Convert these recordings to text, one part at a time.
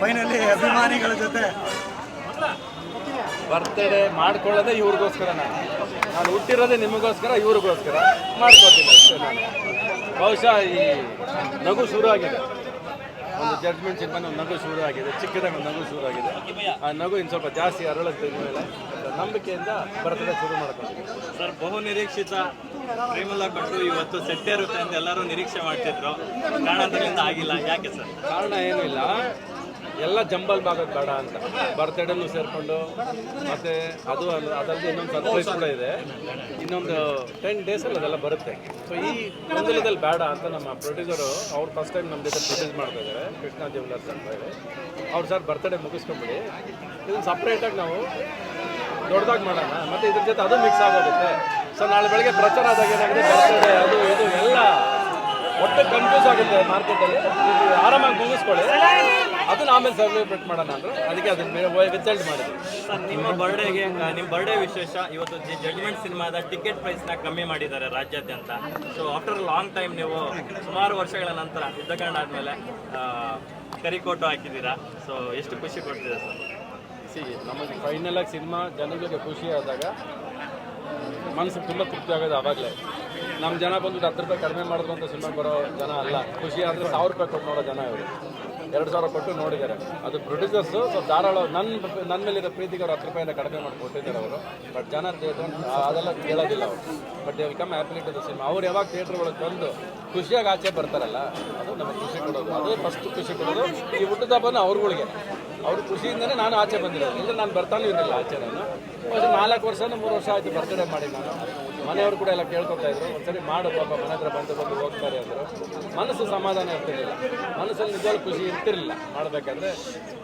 Finally ಅಭಿಮಾನಿಗಳ ಜೊತೆ. Birthday ಮಾಡ್ಕೊಳ್ಳೋದೇ ಇವ್ರಿಗೋಸ್ಕರ ನಾನು. ನಾನು ಹುಟ್ಟಿರೋದೇ ನಿಮಗೋಸ್ಕರ ಇವ್ರಿಗೋಸ್ಕರ. ಮಾಡ್ಕೋತೀನಿ ಅಷ್ಟೇ ನಾನು. ಬಹುಶಃ ಈ ನಗು ಶುರು ಆಗಿದೆ ಒಂದು ಜಡ್ಜ್ಮೆಂಟ್ ಸಿನಿಮಾನ ಒಂದು ನಗು ಶುರು ಆಗಿದೆ ಚಿಕ್ಕದಾಗಿ ಒಂದು ನಗು ಶುರು ಆಗಿದೆ ಆ ನಗು ಇನ್ನು ಸ್ವಲ್ಪ ಜಾಸ್ತಿ ಅರಳುತ್ತೆ ಮೇಲೆ ನಂಬಿಕೆಯಿಂದ ಬರ್ತಡೇ ಶುರು ಮಾಡ್ಕೊಂಡಿದ್ದೀನಿ ಸರ್ ಬಹು ನಿರೀಕ್ಷಿತ ಪ್ರೇಮಲ ಕೊಟ್ಟು ಇವತ್ತು ಸೆಟ್ಟೇರುತ್ತೆ ಅಂತ ಎಲ್ಲರೂ ನಿರೀಕ್ಷೆ ಮಾಡ್ತಿದ್ರು. ಕಾರಣದಿಂದ ಆಗಿಲ್ಲ. ಯಾಕೆ ಸರ್? ಕಾರಣ ಏನೂ ಇಲ್ಲ. ಎಲ್ಲ ಜಂಬಲ್ ಬಾಗೋದು ಬೇಡ ಅಂತ. ಬರ್ತಡೇನು ಸೇರಿಕೊಂಡು, ಮತ್ತೆ ಅದು ಅದರಲ್ಲಿ ಇನ್ನೊಂದು ಸರ್ಪ್ರೈಸ್ ಕೂಡ ಇದೆ. ಇನ್ನೊಂದು ಟೆನ್ ಡೇಸಲ್ಲಿ ಅದೆಲ್ಲ ಬರುತ್ತೆ. ಸೊ ಈ ಗೊಂದಲದಲ್ಲಿ ಬೇಡ ಅಂತ ನಮ್ಮ ಪ್ರೊಡ್ಯೂಸರು ಅವ್ರು ಫಸ್ಟ್ ಟೈಮ್ ನಮ್ಮ ಜೊತೆ ಪ್ರೊಡ್ಯೂಸ್ ಮಾಡ್ತಾ ಇದ್ದಾರೆ ಕೃಷ್ಣ ಜ್ಯುವೆಲರ್ಸ್ ಅಂತ ಹೇಳಿ. ಅವ್ರು ಸರ್, ಬರ್ತಡೇ ಮುಗಿಸ್ಕೊಂಬಿಡಿ. ಇದನ್ನು ಸಪ್ರೇಟಾಗಿ ನಾವು ದೊಡ್ಡದಾಗಿ ಮಾಡೋಣ. ಮತ್ತೆ ಇದ್ರ ಜೊತೆ ಅದು ಮಿಕ್ಸ್ ಆಗೋಗುತ್ತೆ. ಸೊ ನಾಳೆ ಬೆಳಗ್ಗೆ ಪ್ರಚಾರ ಆದಾಗ ಏನಾಗಿದೆ ಬರ್ತಡೇ, ಅದು ಇದು, ಎಲ್ಲ ಒಟ್ಟು ಕನ್ಫ್ಯೂಸ್ ಆಗುತ್ತೆ ಮಾರ್ಕೆಟಲ್ಲಿ ಆರಾಮಾಗಿ ಮುಗಿಸ್ಕೊಳ್ಳಿ. ಆಮೇಲೆ ಸೆಲೆಬ್ರೇಟ್ ಮಾಡೋಣ ಅಂದ್ರೆ. ಅದಕ್ಕೆ ಅದನ್ನ ರಿಸಲ್ಟ್ ಮಾಡಿದ್ರು. ಸರ್ ನಿಮ್ಮ ಬರ್ಡೇಗೆ ನಿಮ್ಮ ಬರ್ಡೇ ವಿಶೇಷ ಇವತ್ತು ಜಡ್ಜ್ಮೆಂಟ್ ಸಿನಿಮಾದ ಟಿಕೆಟ್ ಪ್ರೈಸ್ನ ಕಮ್ಮಿ ಮಾಡಿದ್ದಾರೆ ರಾಜ್ಯಾದ್ಯಂತ. ಸೊ ಆಫ್ಟರ್ ಲಾಂಗ್ ಟೈಮ್ ನೀವು ಸುಮಾರು ವರ್ಷಗಳ ನಂತರ ಯುದ್ಧಕಾಂಡ ಆದಮೇಲೆ ಕರಿಕೋಟು ಹಾಕಿದ್ದೀರಾ. ಸೊ ಎಷ್ಟು ಖುಷಿ ಕೊಡ್ತಿದೆ ಸರ್? ಸಿ ನಮಗೆ ಫೈನಲ್ ಆಗಿ ಸಿನಿಮಾ ಜನಗಳಿಗೆ ಖುಷಿ ಆದಾಗ ಮನಸ್ಸು ತುಂಬ ತೃಪ್ತಿ ಆಗೋದು ಆವಾಗಲೇ. ನಮ್ಮ ಜನ ಬಂದ್ಬಿಟ್ಟು ಹತ್ತು ರೂಪಾಯಿ ಕಡಿಮೆ ಮಾಡಿದ್ರು ಅಂತ ಸಿನಿಮಾ ಬರೋ ಜನ ಅಲ್ಲ. ಖುಷಿ ಆದರೆ ಸಾವಿರ ರೂಪಾಯಿ ಕೊಟ್ಟು ನೋಡೋ ಜನ ಇವರು. ಎರಡು ಸಾವಿರ ಕೊಟ್ಟು ನೋಡಿದ್ದಾರೆ. ಅದು ಪ್ರೊಡ್ಯೂಸರ್ಸು ಸೊ ಧಾರಾಳ ನನ್ನ ನನ್ನ ಮೇಲಿರೋ ಪ್ರೀತಿಗೆ ಅವ್ರು ಹತ್ತು ರೂಪಾಯಿಂದ ಕಡಿಮೆ ಮಾಡಿ ಕೊಟ್ಟಿದ್ದಾರೆ ಅವರು. ಬಟ್ ಜನ they ಅದೆಲ್ಲ ಕೇಳೋದಿಲ್ಲ ಅವರು. But they come happily to the cinema ಅವ್ರು ಯಾವಾಗ ಥಿಯೇಟ್ರ್ ಒಳಗೆ ಬಂದು ಖುಷಿಯಾಗಿ ಆಚೆ ಬರ್ತಾರಲ್ಲ, ಅದು ನಮಗೆ ಖುಷಿ ಕೊಡೋದು. ಅದೇ ಫಸ್ಟ್ ಖುಷಿ ಕೊಡೋದು ಈ ಹುಟ್ಟದ ಹಬ್ಬನ ಅವ್ರುಗಳಿಗೆ. ಅವ್ರ ಖುಷಿಯಿಂದನೇ ನಾನು ಆಚೆ ಬಂದಿರೋದು. ಇಲ್ಲ ನಾನು ಬರ್ತಾನೂ ಇರಲಿಲ್ಲ ಆಚೆ ನಾನು. ಒಂದು ನಾಲ್ಕು ವರ್ಷನೂ ಮೂರು ವರ್ಷ ಆಯ್ತು ಬರ್ತಡೇ ಮಾಡಿ ನಾನು. ಮನೆಯವರು ಕೂಡ ಎಲ್ಲ ಕೇಳ್ಕೊತಾ ಇದ್ರು. ಒಂದ್ಸರಿ ಮಾಡು ಪಾಪ ಮನೆ ಹತ್ರ ಬಂದು ಬಂದು ಹೋಗ್ತಾರೆ ಅಂದರು. ಮನಸ್ಸು ಸಮಾಧಾನ ಇರ್ತಿರಲಿಲ್ಲ. ಮನಸ್ಸಲ್ಲಿ ನಿಜವಾಗ್ಲೂ ಖುಷಿ ಇರ್ತಿರ್ಲಿಲ್ಲ ಮಾಡಬೇಕಂದ್ರೆ.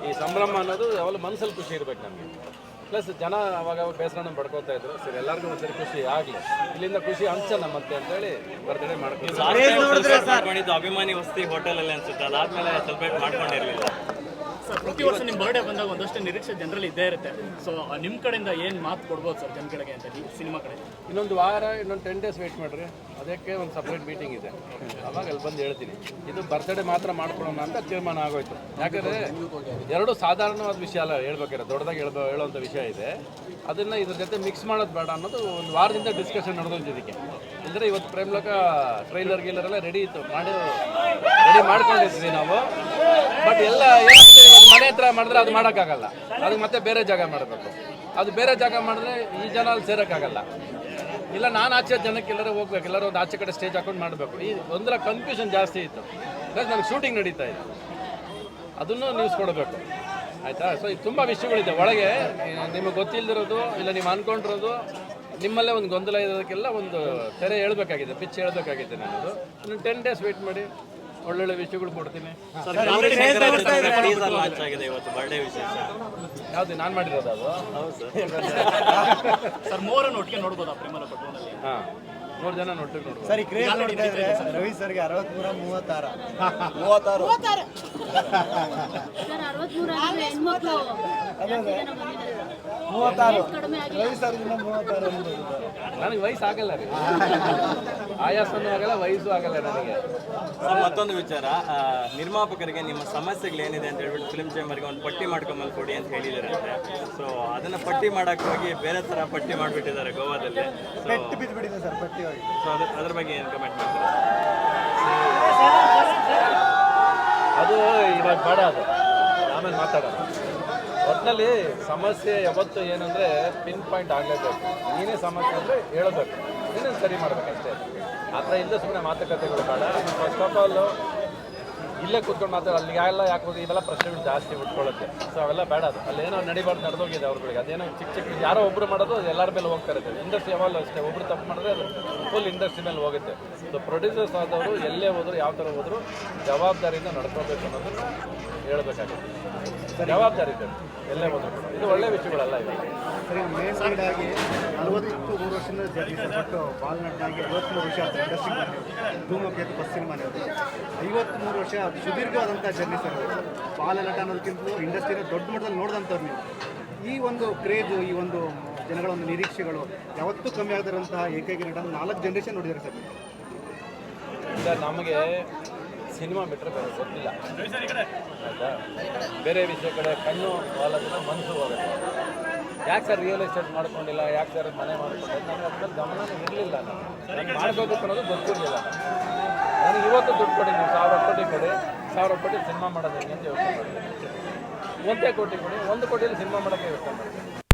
ಈ ಸಂಭ್ರಮ ಅನ್ನೋದು ಯಾವಾಗಲೂ ಮನಸ್ಸಲ್ಲಿ ಖುಷಿ ಇರ್ಬೇಕು ನಮಗೆ. ಪ್ಲಸ್ ಜನ ಅವಾಗ ಅವಾಗ ಬೇಸರನ ಪಡ್ಕೊತಾ ಇದ್ರು. ಸರಿ ಎಲ್ಲರಿಗೂ ಒಂದ್ಸರಿ ಖುಷಿ ಆಗಲಿ. ಇಲ್ಲಿಂದ ಖುಷಿ ಹಂಚನ ಮತ್ತೆ ಅಂತೇಳಿ ಬರ್ತಡೇ ಮಾಡ್ಕೊಂಡು ಅಭಿಮಾನಿ ವಸತಿ ಹೋಟೆಲಲ್ಲಿ ಅನ್ಸುತ್ತೆ. ಅದಾದ್ಮೇಲೆ ಸೆಲೆಬ್ರೇಟ್ ಮಾಡ್ಕೊಂಡಿರಲಿಲ್ಲ. ಸರ್, ಪ್ರತಿ ವರ್ಷ ನಿಮ್ಮ ಬರ್ಡೇ ಬಂದಾಗ ಒಂದಷ್ಟು ನಿರೀಕ್ಷೆ ಜನರಲ್ಲಿ ಇದ್ದೇ ಇರುತ್ತೆ. ಸೊ ನಿಮ್ಮ ಕಡೆಯಿಂದ ಏನು ಮಾತು ಕೊಡ್ಬೋದು ಸರ್ ಜನಗಳಿಗೆ ಅಂತ ಈ ಸಿನಿಮಾ ಕಡೆ? ಇನ್ನೊಂದು ವಾರ, ಇನ್ನೊಂದು ಟೆನ್ ಡೇಸ್ ವೇಟ್ ಮಾಡಿರಿ. ಅದಕ್ಕೆ ಒಂದು ಸಪ್ರೇಟ್ ಮೀಟಿಂಗ್ ಇದೆ. ಅವಾಗ ಅಲ್ಲಿ ಬಂದು ಹೇಳ್ತೀನಿ. ಇದು ಬರ್ತ್ಡೇ ಮಾತ್ರ ಮಾಡ್ಕೊಳ್ಳೋಣ ಅಂತ ತೀರ್ಮಾನ ಆಗೋಯ್ತು. ಯಾಕಂದರೆ ಎರಡು ಸಾಧಾರಣವಾದ ವಿಷಯ ಅಲ್ಲ ಹೇಳ್ಬೇಕಾರೆ ದೊಡ್ಡದಾಗಿ ಹೇಳ್ಬೋ ಹೇಳೋಂಥ ವಿಷಯ ಇದೆ. ಅದನ್ನು ಇದ್ರ ಜೊತೆ ಮಿಕ್ಸ್ ಮಾಡೋದು ಬೇಡ ಅನ್ನೋದು ಒಂದು ವಾರದಿಂದ ಡಿಸ್ಕಷನ್ ನಡೆದೋಯ್ತು ಇದಕ್ಕೆ. ಅಂದರೆ ಇವತ್ತು ಪ್ರೇಮ್ಲಕ ಟ್ರೈಲರ್ ಗೀಲರ್ ರೆಡಿ ಇತ್ತು. ಮಾಡಿ ರೆಡಿ ಮಾಡ್ಕೊಂಡಿದ್ವಿ ನಾವು. ಬಟ್ ಎಲ್ಲ ಮನೆ ಹತ್ರ ಮಾಡಿದ್ರೆ ಅದು ಮಾಡೋಕ್ಕಾಗಲ್ಲ. ಅದಕ್ಕೆ ಮತ್ತೆ ಬೇರೆ ಜಾಗ ಮಾಡಬೇಕು. ಅದು ಬೇರೆ ಜಾಗ ಮಾಡಿದ್ರೆ ಈ ಜನ ಅಲ್ಲಿ ಸೇರೋಕ್ಕಾಗಲ್ಲ. ಇಲ್ಲ, ನಾನು ಆಚೆ ಜನಕ್ಕೆ ಎಲ್ಲರೂ ಹೋಗ್ಬೇಕು. ಎಲ್ಲರೂ ಒಂದು ಆಚೆ ಕಡೆ ಸ್ಟೇಜ್ ಹಾಕೊಂಡು ಮಾಡಬೇಕು. ಈ ಒಂದರ ಕನ್ಫ್ಯೂಷನ್ ಜಾಸ್ತಿ ಇತ್ತು. ಪ್ಲಸ್ ನನಗೆ ಶೂಟಿಂಗ್ ನಡೀತಾ ಇದೆ. ಅದನ್ನು ನ್ಯೂಸ್ ಕೊಡಬೇಕು. ಆಯಿತಾ? ಸೊ ಇದು ತುಂಬ ವಿಷಯಗಳಿದೆ. ಒಳಗೆ ನಿಮಗೆ ಗೊತ್ತಿಲ್ಲದಿರೋದು ಇಲ್ಲ ನೀವು ಅಂದ್ಕೊಂಡಿರೋದು ನಿಮ್ಮಲ್ಲೇ ಒಂದು ಗೊಂದಲ ಇರೋದಕ್ಕೆಲ್ಲ ಒಂದು ತೆರೆ ಹೇಳಬೇಕಾಗಿದೆ. ಪಿಚ್ ಹೇಳಬೇಕಾಗಿದೆ ನಾನು ಟೆನ್ ಡೇಸ್ ವೆಯ್ಟ್ ಮಾಡಿ. ಒಳ್ಳೊಳ್ಳೆ ವಿಷಯಗಳು ಕೊಡ್ತೀನಿ. ಲಾಂಚ್ ಆಗಿದೆ ಇವತ್ತು ಬರ್ಡೇ ವಿಶೇಷ. ಯಾವುದು ನಾನು ಮಾಡಿರೋದು ಅದು? ಹೌದು. ಸರ್ ಮೂರನ್ನು ಒಟ್ಟಿಗೆ ನೋಡ್ಬೋದಾ ಪ್ರೇಮಲ ಕೊಟ್ಟುವಲ್ಲಿ ಹಾಂ. ಮೂರು ಜನ ನೋಡ್ತೀವಿ ನೋಡಿ. ಸರಿ ಕ್ರೇಜ್ ನೋಡ್ತಾ ಇದ್ರೆ ರವಿ ಸರ್ಗೆ ಅರವತ್ಮೂರ ಮೂವತ್ತಾರ. ಮೂವತ್ತಾರು. ಮೂವತ್ತಾರು. ರವಿ ಸರ್ ಮೂವತ್ತಾರು ನನಗೆ ವಯಸ್ಸು ಆಗಲ್ಲ ರೀ. ಆಯಾಸನೂ ಆಗಲ್ಲ ವಯಸ್ಸು ಆಗಲ್ಲ ನನಗೆ. ಸರ್ ಮತ್ತೊಂದು ವಿಚಾರ. ನಿರ್ಮಾಪಕರಿಗೆ ನಿಮ್ಮ ಸಮಸ್ಯೆಗಳು ಏನಿದೆ ಅಂತ ಹೇಳ್ಬಿಟ್ಟು ಫಿಲ್ಮ್ ಚೇಂಬರ್ಗೆ ಒಂದು ಪಟ್ಟಿ ಮಾಡ್ಕೊಂಬಲ್ ಕೊಡಿ ಅಂತ ಹೇಳಿದಾರಂತೆ ಸೊ ಅದನ್ನ ಪಟ್ಟಿ ಮಾಡಕ್ ಹೋಗಿ ಬೇರೆ ತರ ಪಟ್ಟಿ ಮಾಡಿಬಿಟ್ಟಿದ್ದಾರೆ ಗೋವಾದಲ್ಲಿ. ಪೆಟ್ಟು ಸರ್ ಪಟ್ಟಿ ಅದ್ರ ಬಗ್ಗೆ ಏನು ಕಮೆಂಟ್ ಮಾಡ್ತೀರಾ? ಅದು ಇವಾಗ ಬೇಡ ಅದು. ಆಮೇಲೆ ಮಾತಾಡೋಣ. ಒಟ್ಟಿನಲ್ಲಿ ಸಮಸ್ಯೆ ಯಾವತ್ತು ಏನಂದರೆ ಪಿನ್ ಪಾಯಿಂಟ್ ಆಗಲೇಬೇಕು. ನೀನೇ ಸಮಸ್ಯೆ ಅಂದರೆ ಹೇಳಬೇಕು ನೀನೇ ಸರಿ ಮಾಡ್ಬೇಕಷ್ಟೇ. ಆ ಥರ ಇಲ್ಲದೆ ಸುಮ್ಮನೆ ಮಾತುಕತೆಗಳು ಬೇಡ. ಫಸ್ಟ್ ಆಫ್ ಆಲ್ ಇಲ್ಲೇ ಕೂತ್ಕೊಂಡು ಮಾತಾಡ ಅಲ್ಲಿಗೆ ಎಲ್ಲ ಯಾಕೆ ಹೋಗಿ ಇವೆಲ್ಲ ಪ್ರಶ್ನೆಗಳು ಜಾಸ್ತಿ ಉಟ್ಕೊಳ್ಳುತ್ತೆ ಸೊ ಅವೆಲ್ಲ ಬೇಡ ಅದು. ಅಲ್ಲೇನೋ ನಡಿಬಾರ್ದು ನಡೆದೋಗಿದೆ ಅವ್ರುಗಳಿಗೆ. ಅದೇನೋ ಚಿಕ್ಕ ಚಿಕ್ಕ ಯಾರೋ ಒಬ್ಬರು ಮಾಡೋದು ಅದು ಎಲ್ಲರ ಮೇಲೆ ಹೋಗ್ತಾ ಇರುತ್ತೆ. ಇಂಡಸ್ಟ್ರಿ ಯಾವಾಗಲೂ ಅಷ್ಟೇ. ಒಬ್ಬರು ತಪ್ಪು ಮಾಡಿದ್ರೆ ಅದು ಫುಲ್ ಇಂಡಸ್ಟ್ರಿ ಮೇಲೆ ಹೋಗುತ್ತೆ. ಸೊ ಪ್ರೊಡ್ಯೂಸರ್ಸ್ ಆದವರು ಎಲ್ಲೇ ಹೋದ್ರು ಯಾವ ಥರ ಹೋದ್ರು ಜವಾಬ್ದಾರಿಯಿಂದ ನಡ್ಕೋಬೇಕು ಅನ್ನೋದನ್ನ ಹೇಳ್ಬೇಕಾಗುತ್ತೆ. ಜವಾಬ್ದಾರಿ ಇದೆ. ಎಲ್ಲೇ ಹೋದ್ರು. ಇದು ಒಳ್ಳೆ ವಿಷಯಗಳಲ್ಲ ಇವೆ ನಲವತ್ತು ಮೂರು ವರ್ಷದಿಂದ ಜರ್ನಿ ಬಟ್ ವರ್ಷ ಇಂಡಸ್ಟ್ರಿ ಧೂಮಕೇತು ಫಸ್ಟ್ ಸಿನಿಮಾ ಐವತ್ಮೂರು ವರ್ಷ ಸುದೀರ್ಘವಾದಂಥ ಜರ್ನಿ ಸರ್ ಬಾಲ ನಟ ಅನ್ನೋದಕ್ಕಿಂತಲೂ ಇಂಡಸ್ಟ್ರಿನ ದೊಡ್ಡ ಮಟ್ಟದಲ್ಲಿ ನೋಡಿದಂಥವ್ರು ನೀವು. ಈ ಒಂದು ಕ್ರೇಜು ಈ ಒಂದು ಜನಗಳ ಒಂದು ನಿರೀಕ್ಷೆಗಳು ಯಾವತ್ತೂ ಕಮ್ಮಿ ಆಗದಿರೋಂತಹ ಏಕೈಕ ನಟ ನಾಲ್ಕು ಜನ್ರೇಷನ್ ನೋಡಿದ್ದಾರೆ ಸರ್ ಸರ್, ನಮಗೆ ಸಿನಿಮಾ ಬಿಟ್ಟರೆ ಬೇರೆ ಗೊತ್ತಿಲ್ಲ. ಆಯಿತಾ? ಬೇರೆ ವಿಷಯ ಕಡೆ ಕಣ್ಣು ವಾಲದ್ರೆ ಮನಸ್ಸು ಹೋಗುತ್ತೆ. ಯಾಕೆ ಸರ್ ರಿಯಲ್ ಎಸ್ಟೇಟ್ ಮಾಡ್ಕೊಂಡಿಲ್ಲ? ಯಾಕೆ ಸರ್ ಮನೆ ಮಾಡ್ಕೊಂಡಿಲ್ಲ? ನನಗೆ ಅದ್ರ ಗಮನ ಇರಲಿಲ್ಲ. ನಾನು ಮಾಡಬೇಕು ಅನ್ನೋದು ಗೊತ್ತಿರಲಿಲ್ಲ. ನನಗೆ ಇವತ್ತು ದುಡ್ಡು ಕೊಡಿ ನೀವು ಕೊಡಿ ಸಾವಿರ ಕೋಟಿ ಸಿನಿಮಾ ಮಾಡೋದಕ್ಕೆ ಅಂತ ಯೋಚನೆ ಮಾಡಿದ್ದೀನಿ ಒಂದೇ ಕೋಟಿ ಕೊಡಿ, ಒಂದು ಕೋಟಿಯಲ್ಲಿ ಸಿನಿಮಾ ಮಾಡೋಕ್ಕೆ ಯೋಚನೆ ಮಾಡ್ತೀನಿ